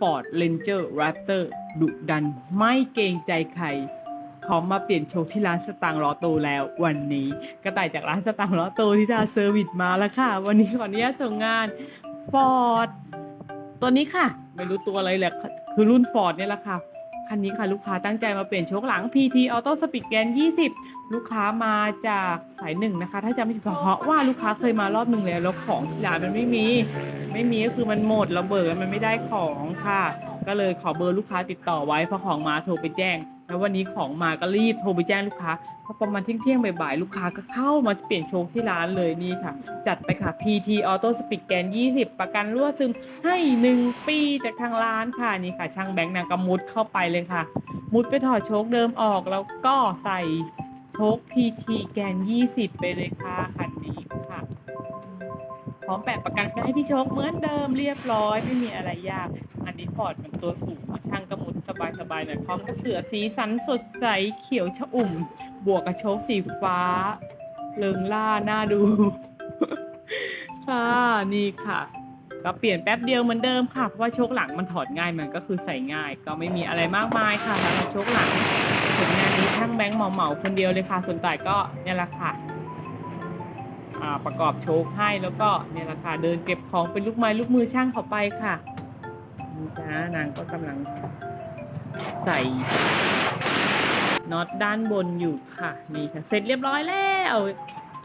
Ford Ranger Raptor ดุดันไม่เกรงใจใครพร้อมมาเปลี่ยนโชคที่ร้านสตางค์ล้อโตแล้ววันนี้กระต่ายจากร้านสตางค์ล้อโตที่ดาเซอร์วิสมาแล้วค่ะ วันนี้ขออนุญาตส่งงาน Ford ตัวนี้ค่ะ ไม่รู้ตัวอะไรแหละคือรุ่น Ford เนี่ยแหละค่ะ คันนี้ค่ะลูกค้าตั้งใจมาเปลี่ยนโชคหลัง PT Auto Speed Gen 20 ลูกค้ามาจากสายหนึ่งนะคะ ถ้าจำไม่ผิดเพราะว่าลูกค้าเคยมารอบหนึ่งแล้วแล้วของที่ร้านมันไม่มี ไม่มีก็คือมันหมดเราเบิกแล้วมันไม่ได้ของค่ะ ก็เลยขอเบอร์ลูกค้าติดต่อไว้พอของมาโทรไปแจ้ง แล้ววันนี้ของมาก็รีบโทรไปแจ้งลูกค้าพอประมาณเที่ยงๆบ่ายๆลูกค้าก็เข้ามาเปลี่ยนโชคที่ร้านเลยนี่ค่ะ จัดไปค่ะ PT Auto Speed Gen 20 ประกันรั่วซึมให้ 1 ปีจากทางร้านค่ะนี่ค่ะ ช่างแบงค์นางกมุดเข้าไปเลยค่ะ มุดไปถอดโชคเดิมออกแล้วก็ใส่โชค PT แกน 20 ไปเลยค่ะคันนี้ค่ะ ร้อมแปะประกันก็ให้ที่โชคเหมือนเดิมเรียบร้อย ไม่มีอะไรยาก อันนี้ฟอร์ดมันตัวสูงช่างกระมุดสบายๆหน่อยพร้อมกับเสือสีสันสดใสเขียวชะอุ่ม บวกกับโชคสีฟ้าเลิงล่าหน้าดูค่ะนี่ค่ะก็เปลี่ยนแป๊บเดียวเหมือนเดิมค่ะเพราะว่าโชคหลังมันถอดง่ายมันก็คือใส่ง่าย ก็ไม่มีอะไรมากมายค่ะแล้วโชคหลังผลงานนี้ช่างแบงค์เหมาๆคนเดียวเลยค่ะส่วนต่ายก็เนี่ยแหละค่ะ ประกอบโชคให้แล้วก็เนี่ยแหละค่ะเดินเก็บของเป็นลูกไม้ลูกมือช่างเขาไปค่ะนี่จ้านางก็กำลังใส่น็อตด้านบนอยู่ค่ะนี่ค่ะ เสร็จเรียบร้อยแล้ว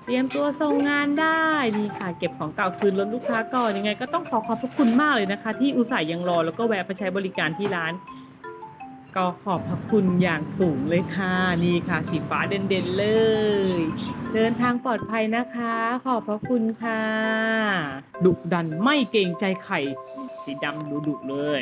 เตรียมตัวส่งงานได้นี่ค่ะ เก็บของเก่าคืนรถลูกค้าก่อนยังไง ก็ต้องขอขอบพระคุณมากเลยนะคะ ที่อุตส่าห์ยังรอแล้วก็แวะไปใช้บริการที่ร้าน ก็ขอบพระคุณอย่างสูงเลยค่ะ นี่ค่ะ สีฟ้าเด่นๆเลย เดินทางปลอดภัยนะคะ ขอบพระคุณค่ะ ดุดันไม่เกรงใจไข่ สีดำดุดุเลย